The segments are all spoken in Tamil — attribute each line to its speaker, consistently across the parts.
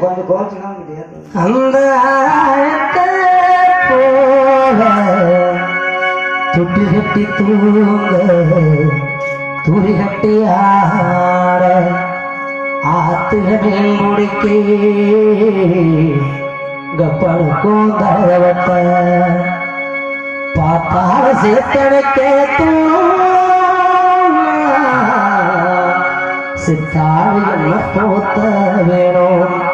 Speaker 1: கொஞ்சம் கோச்சுக்கலாம் முடியாது
Speaker 2: அந்த ஆழத்தை கட்டி தூங்க துளி கட்டி ஆட ஆத்துகளில் முடிக்கே கப்பனுக்கும் தரவட்ட பார்த்தால சேர்த்தனுக்கே சித்தாழி என்ன போத்த வேணும்.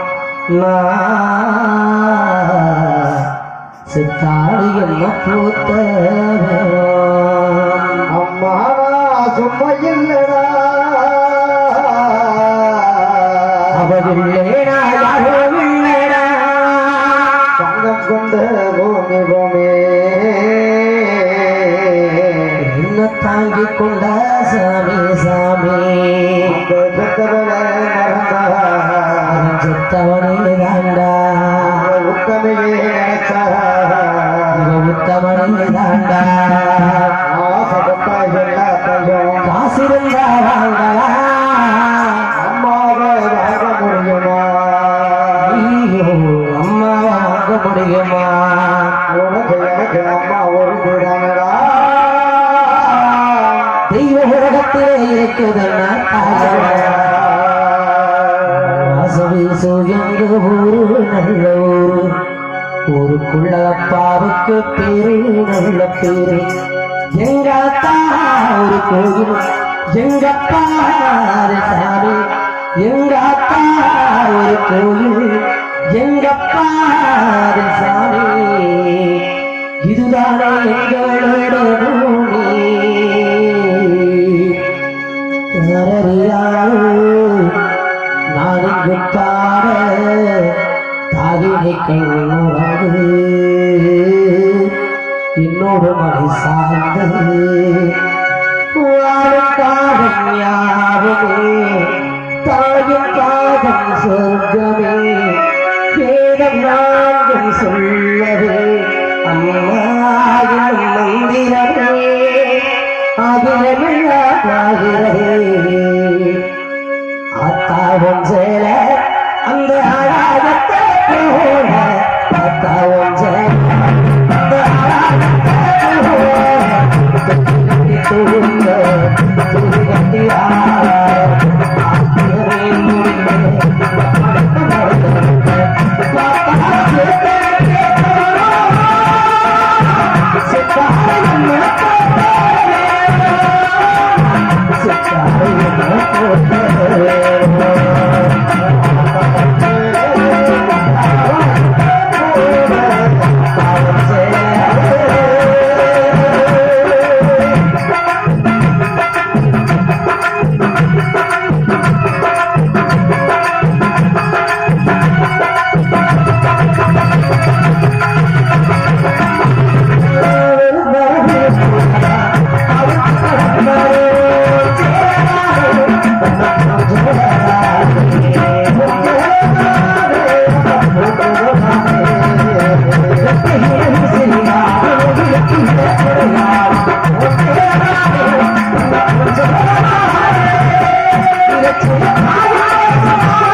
Speaker 2: சித்தாடிகள் பூத்த
Speaker 1: அம்மா சும்மா இல்லடா.
Speaker 2: அவதில்லைடா யாரும் இல்லைடா
Speaker 1: தங்கம் கொண்ட பூமி பூமி.
Speaker 2: என்ன தாங்கிக் கொண்ட சாமி சாமி.
Speaker 1: அந்த
Speaker 2: சித்தவனே தாண்டா
Speaker 1: உத்தமையே நினைச்சா
Speaker 2: உத்தமனே தாண்டா
Speaker 1: ஆசைப்பட்ட எல்லாத்தையும்
Speaker 2: காசு இருந்தா வாங்கலா
Speaker 1: அம்மாவை வாங்க முடியுமா
Speaker 2: ஐயோ அம்மா வாங்க முடியுமா?
Speaker 1: உனக்கு எனக்கு அம்மா ஒரு கூடாமடா
Speaker 2: தெய்வ உலகத்திலே இருக்குதுன்னா வாசவீசு எங்க ஊரு நல்ல ஊரு ஊருக்குள்ள அப்பாவுக்கு பேரு நல்ல பேரு எங்க ஒரு கோயில் எங்கப்பா சாமி எங்க ஒரு கோயில் எங்க சாமி இதுதானே எங்களோட பூமி நான் இங்கு பாட தாகினை கண்ணுறங்கு என்னோடு மலை சார்ந்தது வாழும் காலம் யாவுமே தாயும் காதம் சொர்க்கமே வேதம் நாங்கள் சொல்லவே அம்மாயும் மந்திரமே ஆகிறதே அத்தாவும் சேல அந்த அழகத்தை போல அத்தாவும் சேல அந்த அழகத்தை Thank you.